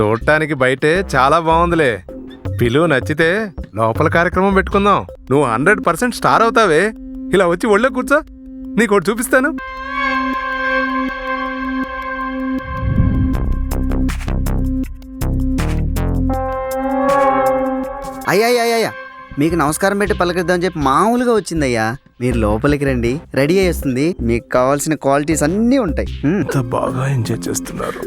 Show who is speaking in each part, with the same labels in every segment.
Speaker 1: చూడటానికి బయటే చాలా బాగుందిలే. పిలువు నచ్చితే లోపల కార్యక్రమం పెట్టుకుందాం. నువ్వు హండ్రెడ్ పర్సెంట్ స్టార్ అవుతావే. ఇలా వచ్చి ఒళ్ళో కూర్చో. నీకు ఒకటి చూపిస్తాను.
Speaker 2: అయ్యా అయ్యా అయ్యా మీకు నమస్కారం పెట్టి పలకరిద్దామని చెప్పి మామూలుగా వచ్చిందయ్యా. మీరు లోపలికి రండి. రెడీ అయ్యేస్తుంది మీకు కావాల్సిన క్వాలిటీస్ అన్నీ ఉంటాయి.
Speaker 1: ఎంత బాగా ఎంజాయ్ చేస్తున్నారు.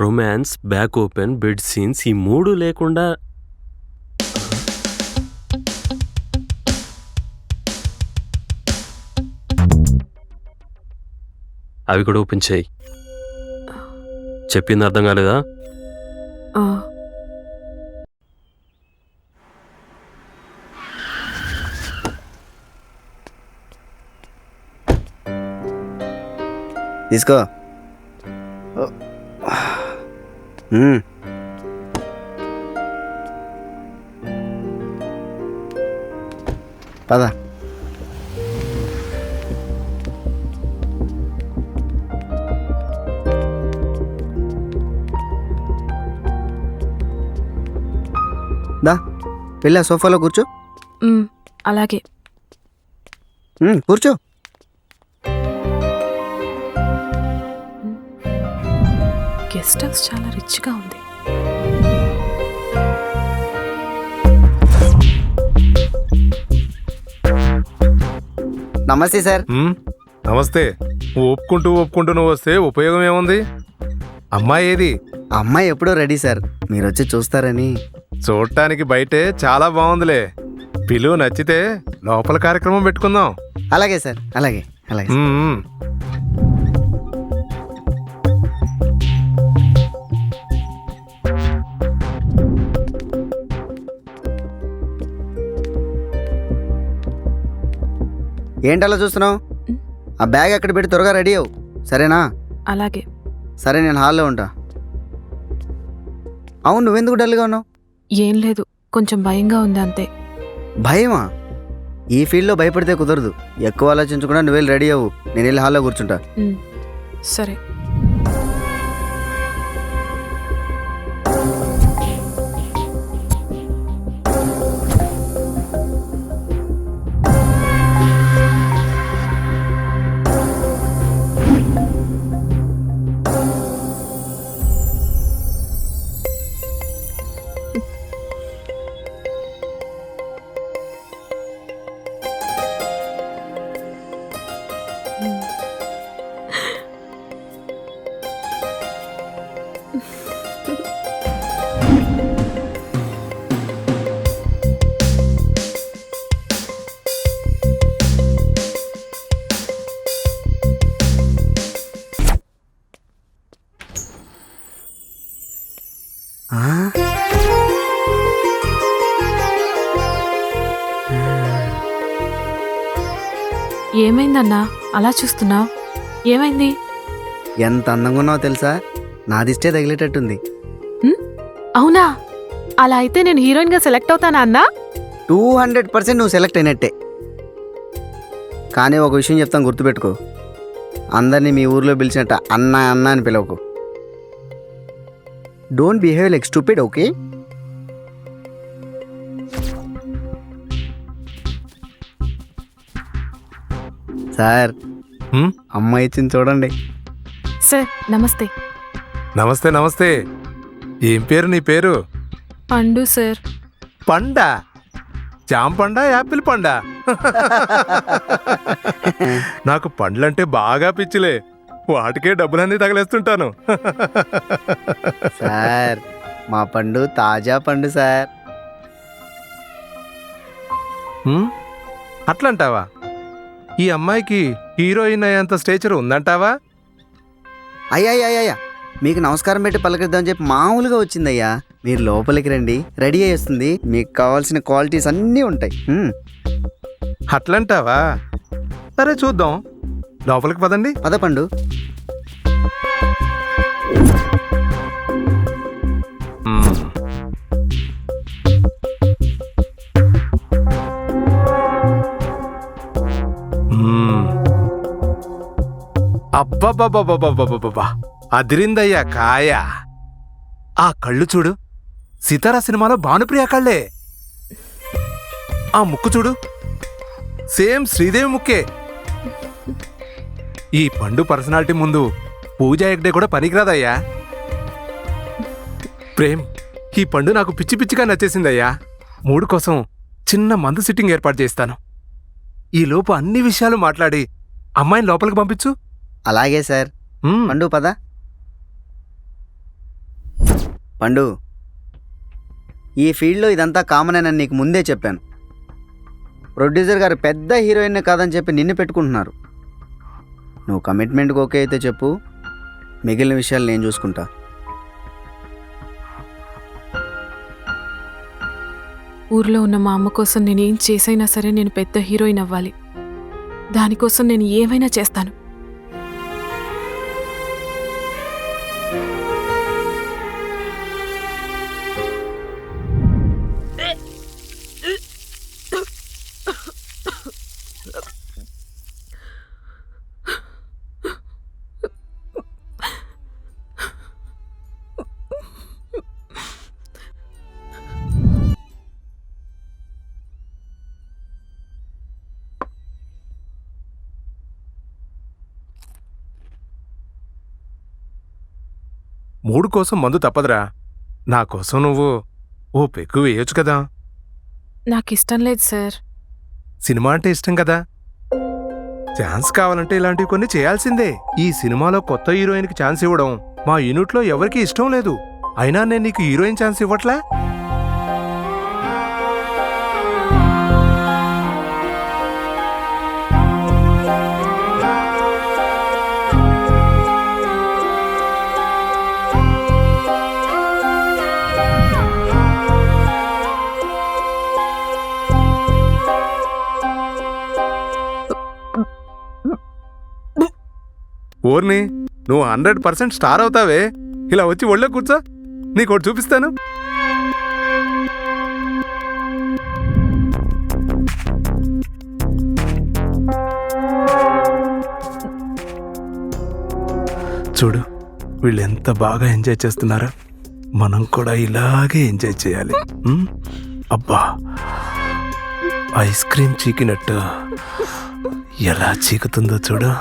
Speaker 3: Romance back open bed scenes ఈ మూడు లేకుండా అవి కూడా ఓపెన్ చేయి. చెప్పింది అర్థం కాలేదా?
Speaker 4: ఆ,
Speaker 2: తీసుకో. పద. వెళ్ళా సోఫాలో కూర్చో.
Speaker 4: అలాగే.
Speaker 2: కూర్చో.
Speaker 4: గెస్ట్ హౌస్ చాలా రిచ్గా ఉంది.
Speaker 2: నమస్తే సార్.
Speaker 1: నమస్తే. ఒప్పుకుంటూ ఒప్పుకుంటూ నువ్వు వస్తే ఉపయోగం ఏముంది? అమ్మాయి ఏది?
Speaker 2: అమ్మాయి ఎప్పుడో రెడీ సార్. మీరు వచ్చి చూస్తారని.
Speaker 1: చూడటానికి బయటే చాలా బాగుందిలే. పిలువు నచ్చితే లోపల కార్యక్రమం పెట్టుకుందాం.
Speaker 2: అలాగే సార్ అలాగే అలాగే
Speaker 1: ఉమ్.
Speaker 2: ఏంటి అలా చూస్తున్నావు? ఆ బ్యాగ్ అక్కడ పెట్టి త్వరగా రెడీ అవ్వు. సరేనా?
Speaker 4: అలాగే.
Speaker 2: సరే నేను హాల్లో ఉంటా. అవును నువ్వెందుకు డల్గా ఉన్నావు?
Speaker 4: ఏం లేదు కొంచెం భయంగా ఉంది అంతే.
Speaker 2: భయమా? ఈ ఫీల్డ్లో భయపడితే కుదరదు. ఎక్కువ ఆలోచించకుండా నువ్వు వెళ్ళి రెడీ అవ్వు. నేను వెళ్ళి హాల్లో కూర్చుంటా.
Speaker 4: సరే. ఏమైందన్నా అలా చూస్తున్నావు? ఏమైంది?
Speaker 2: ఎంత అందంగా ఉన్నావో తెలుసా? నాదిష్టే తగిలేటట్టుంది?
Speaker 4: అవునా? అలా అయితే నేను హీరోయిన్గా సెలెక్ట్ అవుతానా అన్నా?
Speaker 2: టూ హండ్రెడ్ పర్సెంట్ నువ్వు సెలెక్ట్ అయినట్టే. కానీ ఒక విషయం చెప్తాను గుర్తుపెట్టుకో. అందరినీ మీ ఊర్లో పిలిచినట్ట అన్న అన్న అని పిలవకు. Don't behave like stupid okay sir. అమ్మాయి ఇచ్చింది చూడండి.
Speaker 4: సార్ నమస్తే.
Speaker 1: నమస్తే నమస్తే. ఏం పేరు నీ పేరు?
Speaker 4: పండు సార్.
Speaker 1: పండా? జామ పండా యాపిల్ పండా? నాకు పండ్లంటే బాగా పిచ్చిలే. వాటికే డబ్బులన్నీ తగలేస్తుంటాను.
Speaker 2: సార్ మా పండు తాజా పండు సార్.
Speaker 1: హ్మ్? అట్లంటావా? ఈ అమ్మాయికి హీరోయిన్ అయ్యేంత స్టేచర్ ఉందంటావా?
Speaker 2: అయ్యా అయ్యా మీకు నమస్కారం పెట్టి పలకరిద్దామని చెప్పి మామూలుగా వచ్చిందయ్యా. మీరు లోపలికి రండి రెడీ అయ్యేస్తుంది మీకు కావాల్సిన క్వాలిటీస్ అన్నీ ఉంటాయి.
Speaker 1: అట్లంటావా? సరే చూద్దాం. లోపలికి పదండి.
Speaker 2: పద పండు.
Speaker 1: అబ్బబ్బబ్బబ్బబ్బబ్బబ్బా అదిరిందయ్యా కాయ. ఆ కళ్ళు చూడు. సితారా సినిమాలో భానుప్రియ కళ్ళే. ఆ ముక్కు చూడు. సేమ్ శ్రీదేవి ముక్కే. ఈ పండు పర్సనాలిటీ ముందు పూజా ఎగ్డే కూడా పనికిరాదయ్యా. ప్రేమ్ ఈ పండు నాకు పిచ్చి పిచ్చిగా నచ్చేసిందయ్యా. మూడు కోసం చిన్న మందు సిట్టింగ్ ఏర్పాటు చేస్తాను. ఈలోపు అన్ని విషయాలు మాట్లాడి అమ్మాయిని లోపలికి పంపించు.
Speaker 2: అలాగే సార్. పండు పద. పండు. ఈ ఫీల్డ్లో ఇదంతా కామన్ అని నీకు ముందే చెప్పాను. ప్రొడ్యూసర్ గారు పెద్ద హీరోయిన్ కాదని చెప్పి నిన్ను పెట్టుకుంటున్నారు. నువ్వు కమిట్మెంట్కి ఓకే అయితే చెప్పు. మిగిలిన విషయాలు నేను చూసుకుంటా.
Speaker 4: ఊర్లో ఉన్న మా అమ్మ కోసం నేను ఏం చేసైనా సరే నేను పెద్ద హీరోయిన్ అవ్వాలి. దానికోసం నేను ఏమైనా చేస్తాను.
Speaker 1: మూడు కోసం మందు తప్పదురా. నా కోసం నువ్వు ఓ పెక్కు వేయొచ్చు కదా.
Speaker 4: నాకు ఇష్టం లేదు సార్.
Speaker 1: సినిమా అంటే ఇష్టం కదా. ఛాన్స్ కావాలంటే ఇలాంటివి కొన్ని చేయాల్సిందే. ఈ సినిమాలో కొత్త హీరోయిన్కి ఛాన్స్ ఇవ్వడం మా యూనిట్లో ఎవరికీ ఇష్టం లేదు. అయినా నేను నీకు హీరోయిన్ ఛాన్స్ ఇవ్వట్లే? ఓర్ని నువ్వు హండ్రెడ్ పర్సెంట్ స్టార్ అవుతావే. ఇలా వచ్చి ఒళ్ళో కూర్చో. నీకు ఒకటి చూపిస్తాను. చూడు వీళ్ళు ఎంత బాగా ఎంజాయ్ చేస్తున్నారా. మనం కూడా ఇలాగే ఎంజాయ్ చేయాలి. అబ్బా. ఐస్ క్రీమ్ చీకినట్టు ఎలా చీకుతుందో చూడు.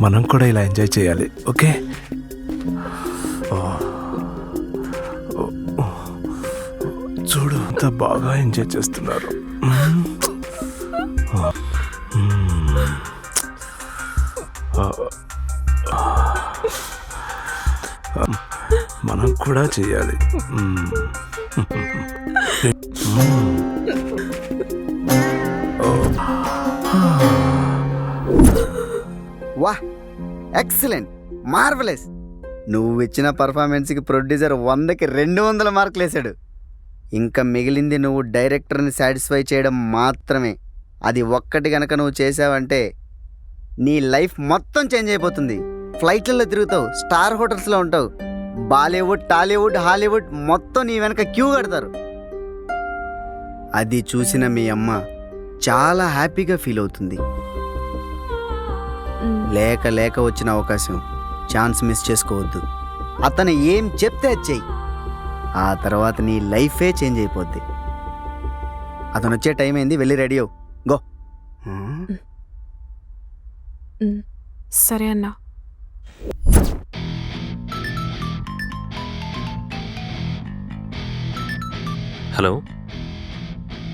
Speaker 1: మనం కూడా ఇలా ఎంజాయ్ చేయాలి ఓకే? చూడు అంత బాగా ఎంజాయ్ చేస్తున్నారు. మనం కూడా చేయాలి.
Speaker 2: మార్వలెస్. నువ్వు ఇచ్చిన పర్ఫార్మెన్స్కి ప్రొడ్యూసర్ వందకి రెండు వందల మార్కులు వేశాడు ఇంకా మిగిలింది నువ్వు డైరెక్టర్ని సాటిస్ఫై చేయడం మాత్రమే. అది ఒక్కటి గనక నువ్వు చేసావంటే నీ లైఫ్ మొత్తం చేంజ్ అయిపోతుంది. ఫ్లైట్లలో తిరుగుతావు స్టార్ హోటల్స్లో ఉంటావు బాలీవుడ్ టాలీవుడ్ హాలీవుడ్ మొత్తం నీ వెనక క్యూ కడతారు. అది చూసిన మీ అమ్మ చాలా హ్యాపీగా ఫీల్ అవుతుంది. లేక లేక వచ్చిన అవకాశం. ఛాన్స్ మిస్ చేసుకోవద్దు. అతను ఏం చెప్తే చెయ్యి. ఆ తర్వాత నీ లైఫే చేంజ్ అయిపోద్ది. అతను వచ్చే టైం అయింది వెళ్ళి రెడీ అవు గో.
Speaker 4: సరే అన్నా.
Speaker 3: Hello.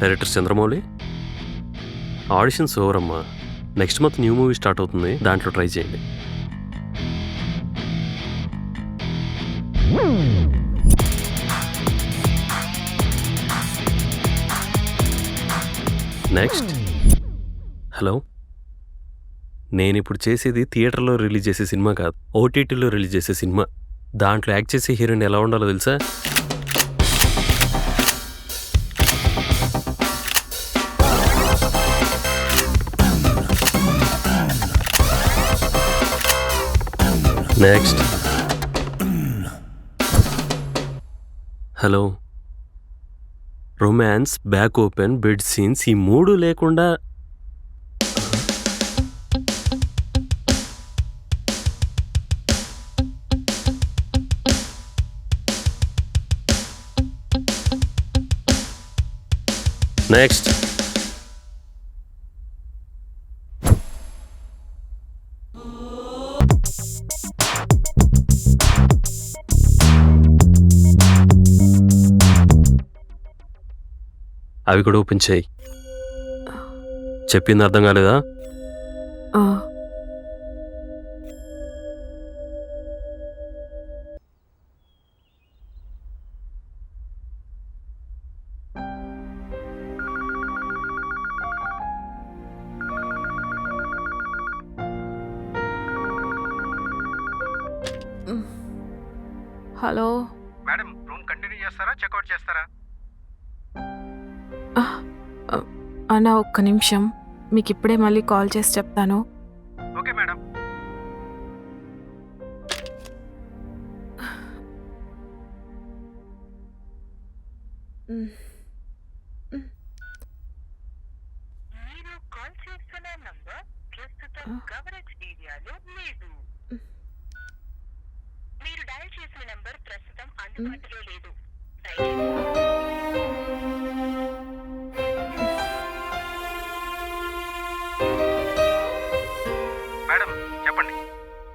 Speaker 3: Director Chandramouli? Auditions over అమ్మా next month new movie start అవుతుంది దాంట్లో ట్రై చేయండి. నెక్స్ట్ హలో నేను ఇప్పుడు చేసేది థియేటర్లో రిలీజ్ చేసే సినిమా కాదు. ఓటీటీలో రిలీజ్ చేసే సినిమా. దాంట్లో యాక్ట్ చేసే హీరోయిన్ ఎలా ఉండాలో తెలుసా? Next hello romance back open bed scenes ఈ మూడు లేకుండా నెక్స్ట్ అవి కూడా ఓపెన్ చేయి. చెప్పింది అర్థం కాలేదా?
Speaker 4: అన్నా ఒక్క నిమిషం. మీకు ఇప్పుడే మళ్ళీ కాల్ చేసి చెప్తాను.
Speaker 1: Okay madam.
Speaker 5: మీరు కాల్ చేస్తున్న నంబర్ ప్రస్తుతం
Speaker 4: ఆ.
Speaker 5: కవరేజ్ ఏరియాలో లేదు. మీరు డయల్ చేసిన నంబర్ ప్రస్తుతం అందుబాటులో లేదు.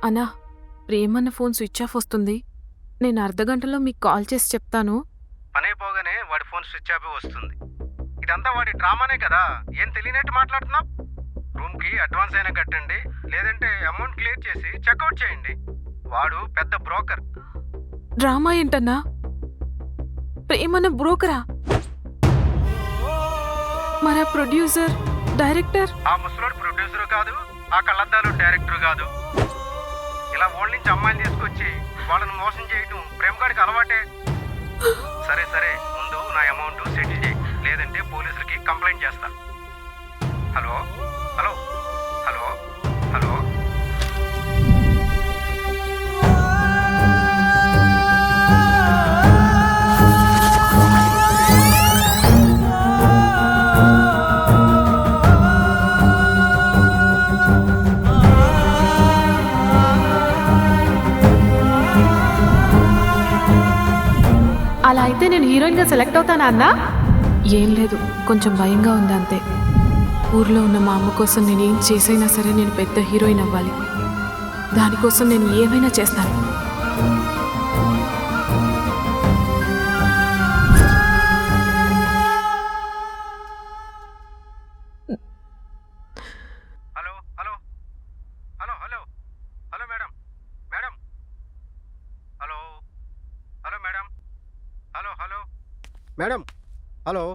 Speaker 4: అన్నా ప్రేమన్న ఫోన్ స్విచ్ ఆఫ్ వస్తుంది. నేను అర్ధ గంటలో మీకు కాల్ చేసి చెప్తాను.
Speaker 1: పని అయిపోగానే వాడి ఫోన్ స్విచ్ ఆఫ్ వస్తుంది. ఇదంతా వాడి డ్రామానే కదా? ఏం తెలియనట్టు మాట్లాడుతున్నావు? రూమ్కి అడ్వాన్స్ అయినా కట్టండి లేదంటే అమౌంట్ క్లియర్ చేసి చెక్అవుట్ చేయండి. వాడు పెద్ద బ్రోకర్.
Speaker 4: డ్రామా ఏంటన్నా? ప్రేమన్న బ్రోకరా? మన ప్రొడ్యూసర్ డైరెక్టర్?
Speaker 1: ఆ ముసలోడు ప్రొడ్యూసర్ కాదు ఆ కళ్ళద్దాలు డైరెక్టర్ కాదు. ఇలా ఓళ్ళ నుంచి అమ్మాయిని తీసుకొచ్చి వాళ్ళని మోసం చేయటం ప్రేమగాడికి అలవాటే. సరే సరే ముందు నా అమౌంట్ సెటిల్ చేయి. లేదంటే పోలీసులకి కంప్లైంట్ చేస్తా. Hello hello?
Speaker 4: అయితే నేను హీరోయిన్గా సెలెక్ట్ అవుతానా అన్నా? ఏం లేదు. కొంచెం భయంగా ఉంది అంతే. ఊర్లో ఉన్న మా అమ్మ కోసం నేను ఏం చేసైనా సరే నేను పెద్ద హీరోయిన్ అవ్వాలి. దానికోసం నేను ఏమైనా చేస్తాను.
Speaker 1: Madam hello.